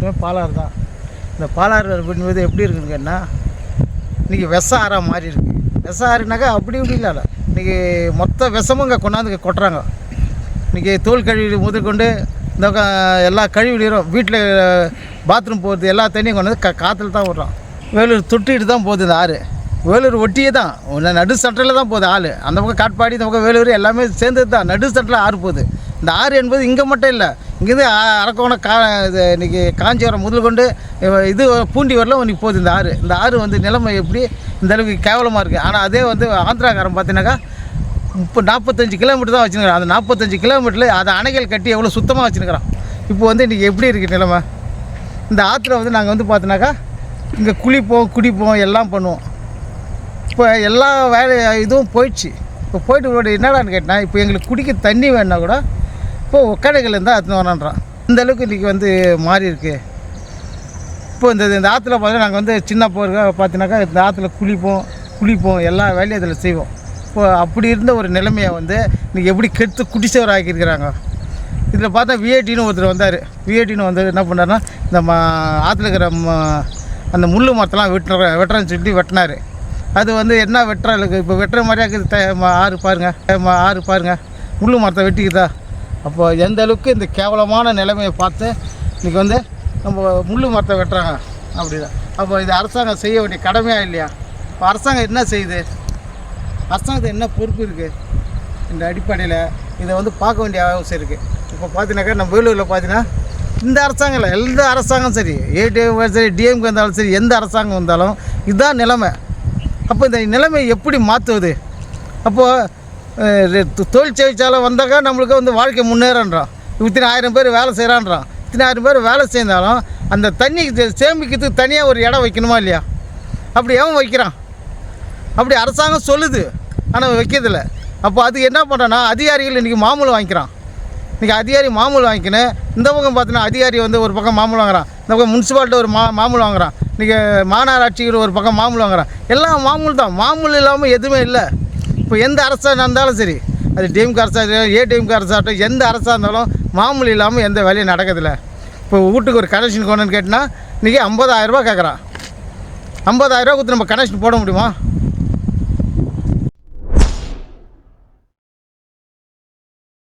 எல்லாமே பாலாறு தான்? இந்த பாலாறு அப்படின்றது எப்படி இருக்குன்னு கேட்டால் இன்றைக்கி விஷ ஆறாக மாறி இருக்குது விஷ ஆறுனாக்கா அப்படி இப்படி இல்லை இன்றைக்கி மொத்த விஷமும் இங்கே கொண்டாந்து கொட்டுறாங்க. இன்றைக்கி தோல் கழிவு முதற்கொண்டு இந்த எல்லா கழிவுலையும் வீட்டில் பாத்ரூம் போகிறது எல்லா தண்ணியும் கொண்டு வந்து க காற்றுல தான் விட்றோம். வேலூர் தொட்டிட்டு தான் போகுது இந்த ஆறு. வேலூர் ஒட்டியே தான். நடு சென்டரில் தான் போகுது ஆள் அந்த பக்கம் காட்பாடி இந்த பக்கம் வேலூர் எல்லாமே சேர்ந்தது தான் நடு சென்டரில் ஆறு போகுது. இந்த ஆறு என்பது இங்கே மட்டும் இல்லை இங்கேருந்து அரக்கோணம் கா இது இன்றைக்கி காஞ்சிபுரம் முதல் கொண்டு இது பூண்டி வரலாம் இன்றைக்கி போகுது இந்த ஆறு. இந்த ஆறு வந்து நிலைமை எப்படி? இந்த அளவுக்கு கேவலமாக இருக்குது ஆனால் அதே வந்து ஆந்திராக்காரன் பார்த்தீங்கன்னாக்கா இப்போ நாற்பத்தஞ்சு கிலோமீட்டர் தான் வச்சுருக்கான் அந்த நாற்பத்தஞ்சு கிலோமீட்டரில் அதை அணைகள் கட்டி எவ்வளோ சுத்தமாக வச்சுருக்கிறான். இப்போ வந்து இன்றைக்கி எப்படி இருக்குது நிலைமை? இந்த ஆற்றுல வந்து நாங்கள் வந்து பார்த்தோன்னாக்கா இங்கே குளிப்போம் குடிப்போம் எல்லாம் பண்ணுவோம். இப்போ எல்லா வேலை இதுவும் போயிடுச்சு. இப்போ போயிட்டு போயிட்டு என்னடான்னு கேட்டால் இப்போ எங்களுக்கு குடிக்க தண்ணி வேணுன்னா கூட இப்போ கடைகள் இருந்தால் அத்துன்னு வரேன்றான் இந்த அளவுக்கு இன்றைக்கி வந்து மாறி இருக்கு. இப்போ இந்த இந்த ஆற்றுல பார்த்தீங்கன்னா நாங்கள் வந்து சின்ன போருக்க பார்த்தீங்கன்னாக்கா இந்த ஆற்றுல குளிப்போம் குளிப்போம் எல்லா வேலையும் அதில் செய்வோம். இப்போ அப்படி இருந்த ஒரு நிலைமையை வந்து இன்றைக்கி எப்படி கெடுத்து குடிச்சவர் ஆக்கியிருக்கிறாங்க. இதில் பார்த்தா விஐடின்னு ஒருத்தர் வந்தார். விஐடின்னு வந்து என்ன பண்ணார்னா இந்த ம ஆற்றுல இருக்கிற ம அந்த முள் மரத்தெல்லாம் வெட்டுற வெட்டுறேன்னு சொல்லி வெட்டினார். அது வந்து என்ன வெட்டுறாளுக்கு இப்போ வெட்டுற மாதிரியா இருக்குது. த- ஆறு பாருங்கள் ஆறு பாருங்கள் முள் மரத்தை வெட்டிக்குதா? அப்போ எந்த அளவுக்கு இந்த கேவலமான நிலைமையை பார்த்து இன்றைக்கி வந்து நம்ம முள் மரத்தை வெட்டுறாங்க. அப்படிதான். அப்போ இது அரசாங்கம் செய்ய வேண்டிய கடமையாக இல்லையா? இப்போ அரசாங்கம் என்ன செய்யுது? அரசாங்கத்தை என்ன பொறுப்பு இருக்குது இந்த அடிப்படையில் இதை வந்து பார்க்க வேண்டிய அவசியம் இருக்குது இப்போ பார்த்தீங்கன்னாக்கா நம்ம வேலூரில் பார்த்தீங்கன்னா இந்த அரசாங்கம் இல்லை எந்த அரசாங்கம் சரி ஏடிஎம் சரி டிஎம்கே இருந்தாலும் சரி எந்த அரசாங்கம் வந்தாலும் இதுதான் நிலைமை. அப்போ இந்த நிலைமை எப்படி மாற்றுவது அப்போது தொழில் செய்விச்சாலும் வந்தாக்கா நம்மளுக்கு வந்து வாழ்க்கை முன்னேறன்றான். இத்தனை ஆயிரம் பேர் வேலை செய்கிறான்றான் இத்தனை ஆயிரம் பேர் வேலை செய்தாலும் அந்த தண்ணி சே- சேமிக்கிறதுக்கு தனியாக ஒரு இடம் வைக்கணுமா இல்லையா? அப்படி ஏன் வைக்கிறான்? அப்படி அரசாங்கம் சொல்லுது. ஆனால் வைக்கிறதில்ல. அப்போ அது என்ன பண்ணுறான்னா அதிகாரிகள் இன்றைக்கி மாமூல் வாங்கிக்கிறான். இன்றைக்கி அதிகாரி மாமூல் வாங்கிக்கின்னு இந்த பக்கம் பார்த்தீங்கன்னா அதிகாரி வந்து ஒரு பக்கம் மாமூல் வாங்குறான். இந்த பக்கம் முனிசிபாலிட்டி ஒரு மா மாமூல் வாங்குறான். இன்றைக்கி மாநகராட்சிக்கு ஒரு பக்கம் மாமூல் வாங்குறான். எல்லாம் மாமூல் தான். மாமூல் இல்லாமல் எதுவுமே இல்லை. இப்போ எந்த அரசாக இருந்தாலும் சரி அது டிஎம்கே அரசாக ஏடிஎம்கே அரசாகட்டும் எந்த அரசாக இருந்தாலும் மாமூலி இல்லாமல் எந்த வேலையும் நடக்கதில்லை இப்போ வீட்டுக்கு ஒரு கனெக்ஷன் கொண்டுன்னு கேட்டினா இன்றைக்கி ஐம்பதாயிரரூபா கேட்குறான் ஐம்பதாயிரரூபா கொடுத்து நம்ம கனெக்ஷன் போட முடியுமா?